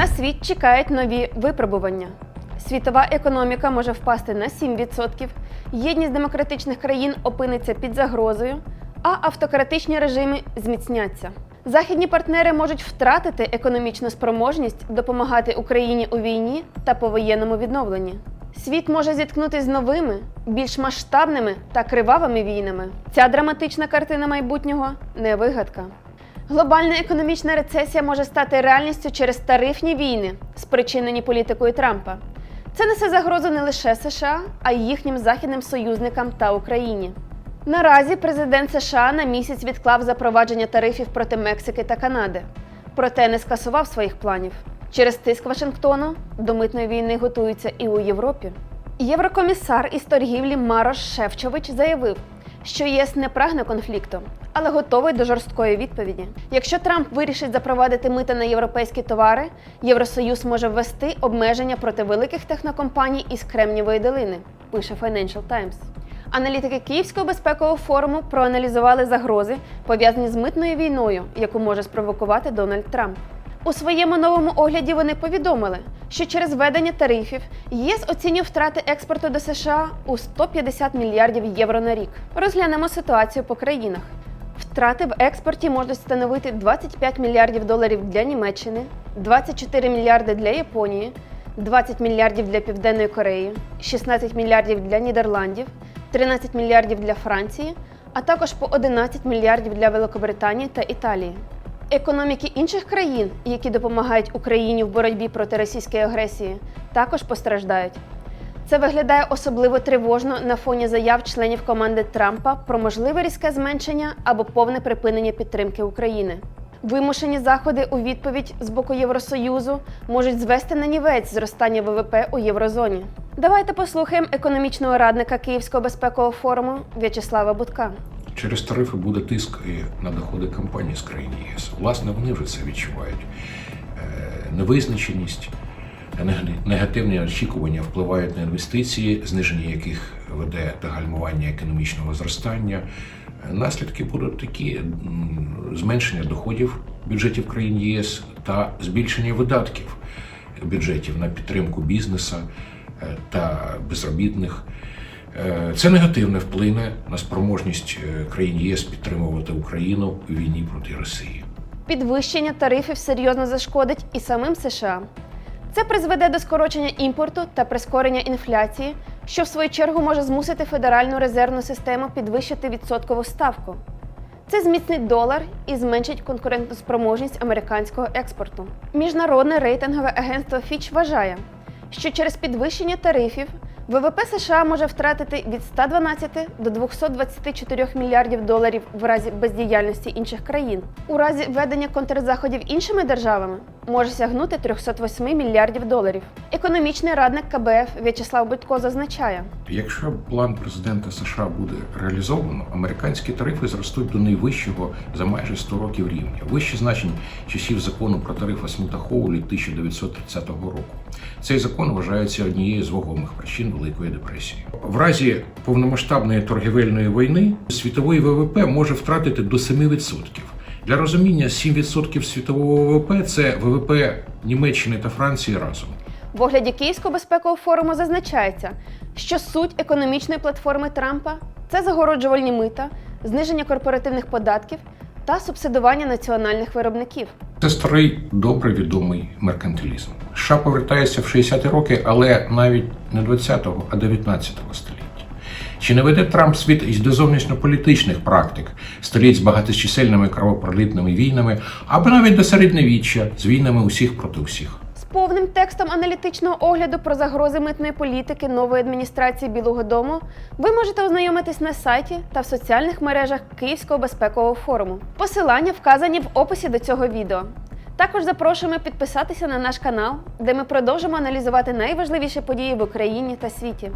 На світ чекають нові випробування. Світова економіка може впасти на 7%, єдність демократичних країн опиниться під загрозою, а автократичні режими зміцняться. Західні партнери можуть втратити економічну спроможність допомагати Україні у війні та повоєнному відновленні. Світ може зіткнутися з новими, більш масштабними та кривавими війнами. Ця драматична картина майбутнього не вигадка. Глобальна економічна рецесія може стати реальністю через тарифні війни, спричинені політикою Трампа. Це несе загрозу не лише США, а й їхнім західним союзникам та Україні. Наразі президент США на місяць відклав запровадження тарифів проти Мексики та Канади, проте не скасував своїх планів. Через тиск Вашингтону до митної війни готуються і у Європі. Єврокомісар із торгівлі Марош Шевчович заявив, що ЄС не прагне конфлікту, але готовий до жорсткої відповіді. Якщо Трамп вирішить запровадити мита на європейські товари, Євросоюз може ввести обмеження проти великих технокомпаній із Кремнівої долини, пише Financial Times. Аналітики Київського безпекового форуму проаналізували загрози, пов'язані з митною війною, яку може спровокувати Дональд Трамп. У своєму новому огляді вони повідомили, що через введення тарифів ЄС оцінює втрати експорту до США у 150 мільярдів євро на рік. Розглянемо ситуацію по країнах. Втрати в експорті можуть становити 25 мільярдів доларів для Німеччини, 24 мільярди для Японії, 20 мільярдів для Південної Кореї, 16 мільярдів для Нідерландів, 13 мільярдів для Франції, а також по 11 мільярдів для Великобританії та Італії. Економіки інших країн, які допомагають Україні в боротьбі проти російської агресії, також постраждають. Це виглядає особливо тривожно на фоні заяв членів команди Трампа про можливе різке зменшення або повне припинення підтримки України. Вимушені заходи у відповідь з боку Євросоюзу можуть звести на нівець зростання ВВП у єврозоні. Давайте послухаємо економічного радника Київського безпекового форуму В'ячеслава Будка. Через тарифи буде тиск і на доходи компаній з країн ЄС. Власне, вони вже це відчувають. Е, Невизначеність, нег- негативні очікування впливають на інвестиції, зниження яких веде до гальмування економічного зростання. Е, Наслідки будуть такі: зменшення доходів бюджетів країн ЄС та збільшення видатків бюджетів на підтримку бізнесу е, та безробітних. Е, Це негативно вплине на спроможність е, країн ЄС підтримувати Україну у війні проти Росії. Підвищення тарифів серйозно зашкодить і самим США. Це призведе до скорочення імпорту та прискорення інфляції, що в свою чергу може змусити Федеральну резервну систему підвищити відсоткову ставку. Це зміцнить долар і зменшить конкурентоспроможність американського експорту. Міжнародне рейтингове агентство Fitch вважає, що через підвищення тарифів ВВП США може втратити від 112 до 224 мільярдів доларів в разі бездіяльності інших країн. У разі введення контрзаходів іншими державами може сягнути 308 мільярдів доларів. Економічний радник КБФ В'ячеслав Будько зазначає, Якщо план президента США буде реалізовано, американські тарифи зростуть до найвищого за майже 100 років рівня, вище значень часів закону про тарифи Смута-Хоулі 1930 року. Цей закон вважається однією з вагомих причин Великої депресії. В разі повномасштабної торгівельної війни світовий ВВП може втратити до 7%. Для розуміння 7% світового ВВП це ВВП Німеччини та Франції разом. В огляді Київського безпекового форуму зазначається, що суть економічної платформи Трампа це загороджувальні мита, зниження корпоративних податків та субсидування національних виробників. Це старий добре відомий меркантилізм. США повертається в 60-ті роки, але навіть не 20-го, а 19-го століття. Чи не веде Трамп світ із до зовнішньополітичних практик, століть з багаточисельними кровопролитними війнами, або навіть до середньовіччя з війнами усіх проти усіх? Повним текстом аналітичного огляду про загрози митної політики нової адміністрації Білого Дому ви можете ознайомитись на сайті та в соціальних мережах Київського безпекового форуму. Посилання вказані в описі до цього відео. Також запрошуємо підписатися на наш канал, де ми продовжимо аналізувати найважливіші події в Україні та світі.